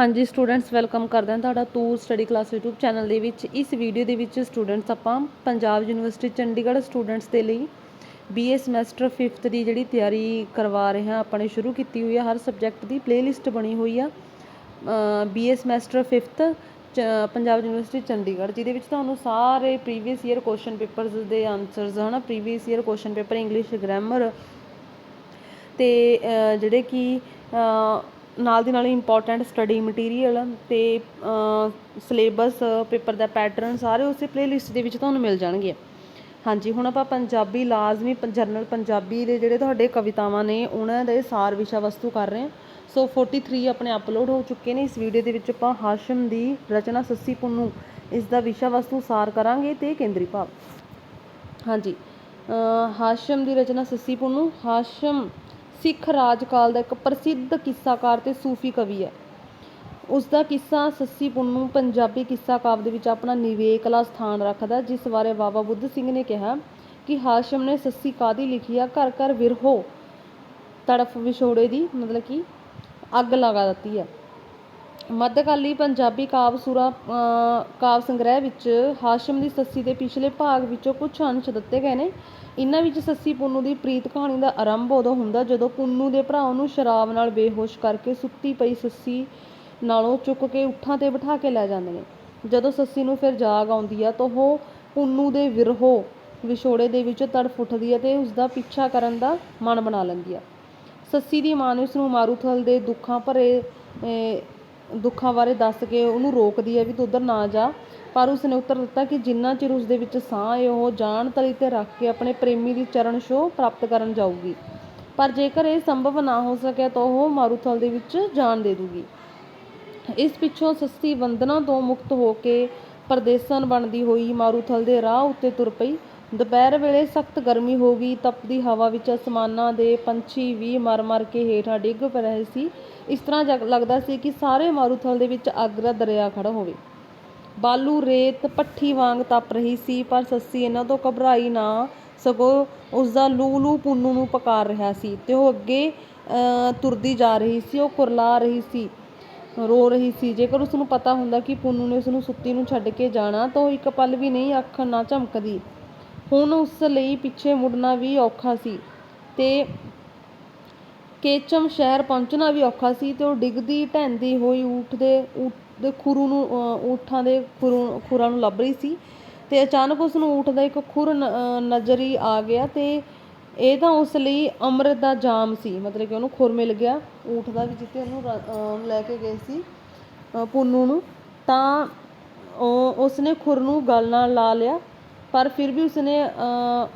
ਹਾਂਜੀ students welcome ਕਰਦੇ ਹਾਂ ਤੁਹਾਡਾ tour study class YouTube channel ਦੇ ਵਿੱਚ। ਇਸ ਵੀਡੀਓ ਦੇ ਵਿੱਚ ਸਟੂਡੈਂਟਸ ਆਪਾਂ ਪੰਜਾਬ ਯੂਨੀਵਰਸਿਟੀ ਚੰਡੀਗੜ੍ਹ ਸਟੂਡੈਂਟਸ ਦੇ ਲਈ BA ਸਮੈਸਟਰ 5th ਦੀ ਜਿਹੜੀ ਤਿਆਰੀ ਕਰਵਾ ਰਹੇ ਹਾਂ। ਆਪਾਂ ਨੇ ਸ਼ੁਰੂ ਕੀਤੀ ਹੋਈ ਆ, ਹਰ ਸਬਜੈਕਟ ਦੀ ਪਲੇਲਿਸਟ ਬਣੀ ਹੋਈ ਆ। BA ਸਮੈਸਟਰ 5th ਚ- ਪੰਜਾਬ ਯੂਨੀਵਰਸਿਟੀ ਚੰਡੀਗੜ੍ਹ, ਜਿਹਦੇ ਵਿੱਚ ਤੁਹਾਨੂੰ ਸਾਰੇ ਪ੍ਰੀਵੀਅਸ ਈਅਰ ਕੁਐਸਚਨ ਪੇਪਰਸ ਦੇ ਆਨਸਰਸ ਹਨਾ previous year question paper English grammar ਤੇ ਜਿਹੜੇ ਕਿ ਨਾਲ ਦੀ ਨਾਲ ਇੰਪੋਰਟੈਂਟ ਸਟੱਡੀ ਮਟੀਰੀਅਲ ਅਤੇ ਸਿਲੇਬਸ ਪੇਪਰ ਦਾ ਪੈਟਰਨ ਸਾਰੇ ਉਸੇ ਪਲੇਲਿਸਟ ਦੇ ਵਿੱਚ ਤੁਹਾਨੂੰ ਮਿਲ ਜਾਣਗੇ। ਹਾਂਜੀ, ਹੁਣ ਆਪਾਂ ਪੰਜਾਬੀ ਲਾਜ਼ਮੀ ਜਰਨਲ ਪੰਜਾਬੀ ਦੇ ਜਿਹੜੇ ਤੁਹਾਡੇ ਕਵਿਤਾਵਾਂ ਨੇ, ਉਹਨਾਂ ਦੇ ਸਾਰ ਵਿਸ਼ਾ ਵਸਤੂ ਕਰ ਰਹੇ ਹਾਂ। ਸੋ 43 ਆਪਣੇ ਅਪਲੋਡ ਹੋ ਚੁੱਕੇ ਨੇ। ਇਸ ਵੀਡੀਓ ਦੇ ਵਿੱਚ ਆਪਾਂ ਹਾਸ਼ਮ ਦੀ ਰਚਨਾ ਸੱਸੀ ਪੁੰਨੂ, ਇਸ ਦਾ ਵਿਸ਼ਾ ਵਸਤੂ ਸਾਰ ਕਰਾਂਗੇ ਤੇ ਕੇਂਦਰੀ ਭਾਵ। ਹਾਂਜੀ ਹਾਸ਼ਮ ਦੀ ਰਚਨਾ ਸੱਸੀ ਪੁੰਨੂ, ਹਾਸ਼ਮ ਸਿੱਖ ਰਾਜ ਕਾਲ ਦਾ ਇੱਕ ਪ੍ਰਸਿੱਧ ਕਿੱਸਾਕਾਰ ਤੇ ਸੂਫੀ ਕਵੀ ਹੈ। ਉਸ ਦਾ ਕਿੱਸਾ ਸੱਸੀ ਪੁੰਨੂ ਪੰਜਾਬੀ ਕਿੱਸਾ ਕਾਵਿ ਵਿੱਚ ਆਪਣਾ ਨਿਵੇਕਲਾ ਸਥਾਨ ਰੱਖਦਾ ਜਿਸ ਬਾਰੇ ਬਾਬਾ ਬੁੱਧ ਸਿੰਘ ਨੇ ਕਿਹਾ ਕਿ ਹਾਸ਼ਮ ਨੇ ਸੱਸੀ ਕਾਦੀ ਲਿਖੀ ਆ, ਘਰ ਘਰ ਵਿਰਹੋ ਤੜਫ ਵਿਛੋੜੇ ਦੀ ਮਤਲਬ ਕਿ ਅੱਗ ਲਗਾ ਦਿੱਤੀ ਹੈ। ਮੱਧਕਾਲੀ ਪੰਜਾਬੀ ਕਾਵ ਸੁਰਾ ਅ, ਸੰਗ੍ਰਹਿ ਵਿੱਚ ਹਾਸ਼ਮ ਦੀ ਸੱਸੀ ਦੇ ਪਿਛਲੇ ਭਾਗ ਵਿੱਚੋਂ ਕੁਝ ਅੰਸ਼ ਦਿੱਤੇ ਗਏ ਨੇ। ਇਹਨਾਂ ਵਿੱਚ ਸੱਸੀ ਪੁੰਨੂ ਦੀ ਪ੍ਰੀਤ ਕਹਾਣੀ ਦਾ ਆਰੰਭ ਉਦੋਂ ਹੁੰਦਾ ਜਦੋਂ ਪੁੰਨੂ ਦੇ ਭਰਾ ਨੂੰ ਸ਼ਰਾਬ ਨਾਲ ਬੇਹੋਸ਼ ਕਰਕੇ ਸੁੱਤੀ ਪਈ ਸੱਸੀ ਨਾਲੋਂ ਚੁੱਕ ਕੇ ਉੱਠਾਂ ਤੇ ਬਿਠਾ ਕੇ ਲੈ ਜਾਂਦੇ ਨੇ। ਜਦੋਂ ਸੱਸੀ ਨੂੰ ਫਿਰ ਜਾਗ ਆਉਂਦੀ ਆ ਤਾਂ ਉਹ ਪੁੰਨੂ ਦੇ ਵਿਰਹੋ ਵਿਛੋੜੇ ਦੇ ਵਿੱਚ ਤੜਫ ਉੱਠਦੀ ਹੈ ਤੇ ਉਸ ਦਾ ਪਿੱਛਾ ਕਰਨ ਦਾ ਮਨ ਬਣਾ ਲੈਂਦੀ ਆ। ਸੱਸੀ ਦੀ ਮਾਂ ਨੇ ਉਸ ਨੂੰ ਮਾਰੂਥਲ ਦੇ ਦੁੱਖਾਂ ਭਰੇ ਦੁੱਖਾਂ ਬਾਰੇ ਦੱਸ ਕੇ ਉਹਨੂੰ ਰੋਕਦੀ ਹੈ ਵੀ ਤੂੰ ਉੱਧਰ ਨਾ ਜਾ। ਪਰ ਉਸਨੇ ਉੱਤਰ ਦਿੱਤਾ ਕਿ ਜਿੰਨਾ ਚਿਰ ਉਸਦੇ ਵਿੱਚ ਸਾਹ ਏ ਉਹ ਜਾਨ ਤਲੀ ਤੇ ਰੱਖ ਕੇ ਆਪਣੇ ਪ੍ਰੇਮੀ ਦੀ ਚਰਨ ਛੋਹ ਪ੍ਰਾਪਤ ਕਰਨ ਜਾਊਗੀ। ਪਰ ਜੇਕਰ ਇਹ ਸੰਭਵ ਨਾ ਹੋ ਸਕਿਆ ਤਾਂ ਉਹ ਮਾਰੂਥਲ ਦੇ ਵਿੱਚ ਜਾਨ ਦੇ ਦੂਗੀ। ਇਸ ਪਿੱਛੋਂ ਸੱਸੀ ਬੰਧਨਾਂ ਤੋਂ ਮੁਕਤ ਹੋ ਕੇ ਪਰਦੇਸਨ ਬਣਦੀ ਹੋਈ ਮਾਰੂਥਲ ਦੇ ਰਾਹ ਉੱਤੇ ਤੁਰ ਪਈ। ਦੁਪਹਿਰ ਵੇਲੇ ਸਖਤ ਗਰਮੀ ਹੋ ਗਈ, ਤਪਦੀ ਹਵਾ ਵਿੱਚ ਅਸਮਾਨਾਂ ਦੇ ਪੰਛੀ ਵੀ ਮਰ-ਮਰ ਕੇ ਹੇਠਾਂ ਡਿੱਗ ਪੈ ਰਹੇ ਸੀ। ਇਸ ਤਰ੍ਹਾਂ ਜ ਲੱਗਦਾ ਸੀ ਕਿ ਸਾਰੇ ਮਾਰੂਥਲ ਦੇ ਵਿੱਚ ਅੱਗ ਦਾ ਦਰਿਆ ਖੜਾ ਹੋਵੇ। ਬਾਲੂ ਰੇਤ ਭੱਠੀ ਵਾਂਗ ਤਪ ਰਹੀ ਸੀ, ਪਰ ਸੱਸੀ ਇਹਨਾਂ ਤੋਂ ਘਬਰਾਈ ਨਾ ਸਗੋਂ ਉਸਦਾ ਲੂ ਲੂ ਪੁੰਨੂ ਨੂੰ ਪੁਕਾਰ ਰਿਹਾ ਸੀ ਤੇ ਉਹ ਅੱਗੇ ਤੁਰਦੀ ਜਾ ਰਹੀ ਸੀ, ਉਹ ਕੁਰਲਾ ਰਹੀ ਸੀ, ਰੋ ਰਹੀ ਸੀ। ਜੇਕਰ ਉਸਨੂੰ ਪਤਾ ਹੁੰਦਾ ਕਿ ਪੁੰਨੂ ਨੇ ਉਸਨੂੰ ਸੁੱਤੀ ਨੂੰ ਛੱਡ ਕੇ ਜਾਣਾ, ਤਾਂ ਉਹ ਇੱਕ ਪਲ ਵੀ ਨਹੀਂ ਅੱਖ ਨਾ ਝਮਕਦੀ। ਹੁਣ ਉਸ ਲਈ ਪਿੱਛੇ ਮੁੜਨਾ ਵੀ ਔਖਾ ਸੀ ਤੇ ਕੇਚਮ ਸ਼ਹਿਰ ਪਹੁੰਚਣਾ ਵੀ ਔਖਾ ਸੀ ਤੇ ਉਹ ਡਿੱਗਦੀ ਢਹਿੰਦੀ ਹੋਈ ਊਠ ਦੇ ਊਠ ਦੇ ਖੁਰੂ ਨੂੰ ਊਠਾਂ ਦੇ ਖੁਰੂ ਖੁਰਾਂ ਨੂੰ ਲੱਭ ਰਹੀ ਸੀ ਤੇ ਅਚਾਨਕ ਉਸ ਨੂੰ ਊਠ ਦਾ ਇੱਕ ਖੁਰ ਨ- ਅਹ, ਨਜ਼ਰੀ ਆ ਗਿਆ ਤੇ ਇਹ ਤਾਂ ਉਸ ਲਈ ਅੰਮ੍ਰਿਤ ਦਾ ਜਾਮ ਸੀ ਮਤਲਬ ਕਿ ਉਹਨੂੰ ਖੁਰ ਮਿਲ ਗਿਆ ਊਠ ਦਾ ਵੀ ਜਿੱਥੇ ਉਹਨੂੰ ਲੈ ਕੇ ਗਏ ਸੀ ਪੁੰਨੂ ਨੂੰ। ਤਾਂ ਉਹ ਉਸਨੇ ਖੁਰ ਨੂੰ ਗਲ ਨਾਲ ਲਾ ਲਿਆ ਪਰ ਫਿਰ ਵੀ ਉਸਨੇ ਅਹ,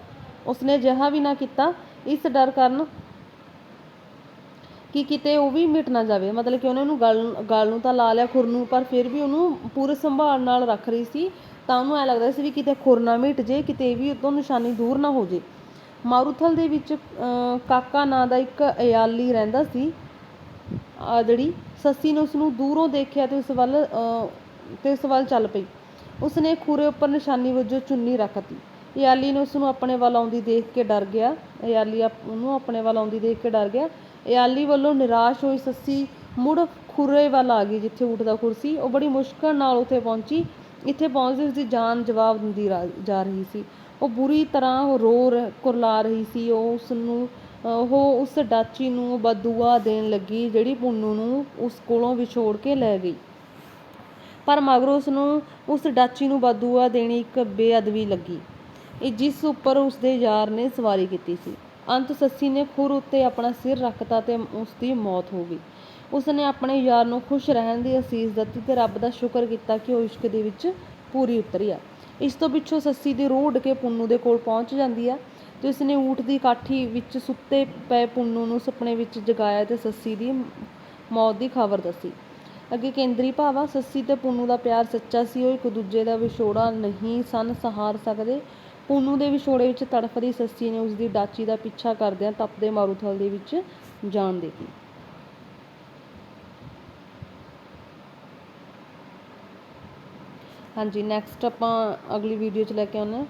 ਉਸਨੇ ਅਜਿਹਾ ਵੀ ਨਾ ਕੀਤਾ। ਇਸ ਡਰ ਕਾਰਨ ਕਿ ਕਿਤੇ ਉਹ ਵੀ ਮਿਟ ਨਾ ਜਾਵੇ। ਮਤਲਬ ਕਿ ਉਹਨੇ ਉਹਨੂੰ ਗਲ ਗਲ ਨੂੰ ਤਾਂ ਲਾ ਲਿਆ ਖੁਰ ਨੂੰ ਪਰ ਫਿਰ ਵੀ ਉਹਨੂੰ ਪੂਰੇ ਸੰਭਾਲ ਨਾਲ ਰੱਖ ਰਹੀ ਸੀ। ਤਾਂ ਉਹਨੂੰ ਐ ਲੱਗਦਾ ਸੀ ਵੀ ਕਿਤੇ ਖੁਰ ਨਾ ਮਿਟ ਜੇ ਕਿਤੇ ਇਹ ਵੀ ਉਤੋਂ ਨਿਸ਼ਾਨੀ ਦੂਰ ਨਾ ਹੋ ਜੇ। ਮਾਰੂਥਲ ਦੇ ਵਿੱਚ ਅਹ, ਕਾਕਾ ਨਾਂ ਦਾ ਇੱਕ ਅਯਾਲੀ ਰਹਿੰਦਾ ਸੀ। ਆ ਜਿਹੜੀ ਸੱਸੀ ਨੇ ਉਸ ਨੂੰ ਦੂਰੋਂ ਦੇਖਿਆ ਤੇ ਉਸ ਵੱਲ ਅਹ, ਤੇ ਉਸ ਵੱਲ ਚੱਲ ਪਈ। ਉਸਨੇ ਖੂਰੇ ਉੱਪਰ ਨਿਸ਼ਾਨੀ ਵਜੋਂ ਚੁੰਨੀ ਰੱਖਤੀ ਯਾਲੀ ਨੇ ਉਸ ਨੂੰ ਆਪਣੇ ਵੱਲ ਆਉਂਦੀ ਦੇਖ ਕੇ ਡਰ ਗਿਆ। ਯਾਲੀ ਆਪ- ਉਹਨੂੰ ਆਪਣੇ ਵੱਲ ਆਉਂਦੀ ਦੇਖ ਕੇ ਡਰ ਗਿਆ। ਯਾਲੀ ਵੱਲੋਂ ਨਿਰਾਸ਼ ਹੋਈ ਸੱਸੀ ਮੁੜ ਖੁਰੇ ਵੱਲ ਆ ਗਈ, ਜਿੱਥੇ ਊਠ ਦਾ ਖੁਰ ਸੀ। ਉਹ ਬੜੀ ਮੁਸ਼ਕਲ ਨਾਲ ਉੱਥੇ ਪਹੁੰਚੀ। ਇੱਥੇ ਪਹੁੰਚਦੇ ਉਸਦੀ ਜਾਨ ਜਵਾਬ ਦਿੰਦੀ ਰਾ- ਜਾ ਰਹੀ ਸੀ। ਉਹ ਬੁਰੀ ਤਰ੍ਹਾਂ ਰੋ ਕੁਰਲਾ ਰਹੀ ਸੀ। ਉਹ ਉਸ ਨੂੰ ਉਹ ਉਸ ਡਾਚੀ ਨੂੰ ਬਦਦੁਆ ਦੇਣ ਲੱਗੀ, ਜਿਹੜੀ ਪੁੰਨੂ ਨੂੰ ਉਸ ਕੋਲੋਂ ਵਿਛੋੜ ਕੇ ਲੈ ਗਈ। ਪਰ ਮਗਰੋਂ ਉਸਨੂੰ ਉਸ ਡਾਚੀ ਨੂੰ ਬਦਦੁਆ ਦੇਣੀ ਇੱਕ ਬੇਅਦਬੀ ਲੱਗੀ। ਇਹ ਜਿਸ ਉੱਪਰ ਉਸਦੇ ਯਾਰ ਨੇ ਸਵਾਰੀ ਕੀਤੀ ਸੀ। ਅੰਤ ਸੱਸੀ ਨੇ ਖੁਰ ਉੱਤੇ ਆਪਣਾ ਸਿਰ ਰੱਖਤਾ ਤੇ ਉਸ ਦੀ ਮੌਤ ਹੋ ਗਈ। ਉਸਨੇ ਆਪਣੇ ਯਾਰ ਨੂੰ ਖੁਸ਼ ਰਹਿਣ ਦੀ ਅਸੀਸ ਦਿੱਤੀ ਤੇ ਰੱਬ ਦਾ ਸ਼ੁਕਰ ਕੀਤਾ ਕਿ ਉਹ ਇਸ਼ਕ ਦੇ ਵਿੱਚ ਪੂਰੀ ਉਤਰੀ ਆ ਇਸ ਤੋਂ ਪਿੱਛੋਂ ਸੱਸੀ ਦੀ ਰੂਹ ਉੱਡ ਕੇ ਪੁੰਨੂ ਦੇ ਕੋਲ ਪਹੁੰਚ ਜਾਂਦੀ ਆ ਤੇ ਉਸਨੇ ਊਠ ਦੀ ਕਾਠੀ ਵਿੱਚ ਸੁੱਤੇ ਪਏ ਪੁੰਨੂ ਨੂੰ ਸੁਪਨੇ ਵਿੱਚ ਜਗਾਇਆ ਤੇ ਸੱਸੀ ਦੀ ਮੌਤ ਦੀ ਖਬਰ ਦੱਸੀ। ਅੱਗੇ ਕੇਂਦਰੀ ਭਾਵਾਂ ਸੱਸੀ ਤੇ ਪੁੰਨੂ ਦਾ ਪਿਆਰ ਸੱਚਾ ਸੀ, ਉਹ ਇੱਕ ਦੂਜੇ ਦਾ ਵਿਛੋੜਾ ਨਹੀਂ ਸਨ ਸਹਾਰ ਸਕਦੇ। ਪੁੰਨੂ ਦੇ ਵਿਛੋੜੇ ਵਿੱਚ ਤੜਫਦੀ ਸੱਸੀ ਨੇ ਉਸ ਦੀ ਡਾਚੀ ਦਾ ਪਿੱਛਾ ਕਰਦਿਆਂ ਤਪਦੇ ਮਾਰੂਥਲ ਦੇ ਵਿੱਚ ਜਾਣ ਦੇ ਦਿੱਤੀ। ਹਾਂਜੀ ਨੈਕਸਟ ਆਪਾਂ ਅਗਲੀ ਵੀਡੀਓ 'ਚ ਲੈ ਕੇ ਆਉਂਦੇ ਹਾਂ।